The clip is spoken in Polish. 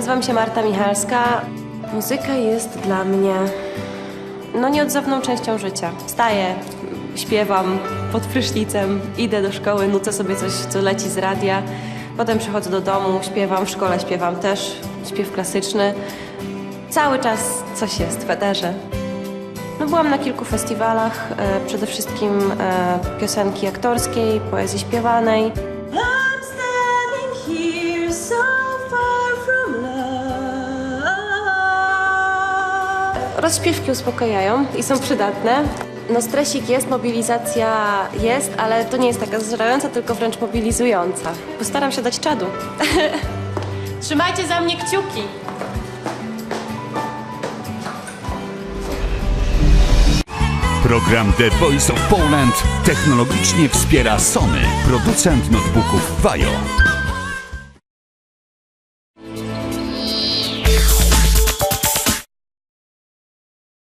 Nazywam się Marta Michalska. Muzyka jest dla mnie no nieodzowną częścią życia. Wstaję, śpiewam pod prysznicem, idę do szkoły, nucę sobie coś, co leci z radia. Potem przychodzę do domu, śpiewam, w szkole śpiewam też, śpiew klasyczny. Cały czas coś jest w eterze. No, byłam na kilku festiwalach, e, przede wszystkim e, piosenki aktorskiej, poezji śpiewanej. Rozśpiewki uspokajają i są przydatne. No stresik jest, mobilizacja jest, ale to nie jest taka zżerająca, tylko wręcz mobilizująca. Postaram się dać czadu. Trzymajcie za mnie kciuki! Program The Voice of Poland technologicznie wspiera Sony, producent notebooków Vajo.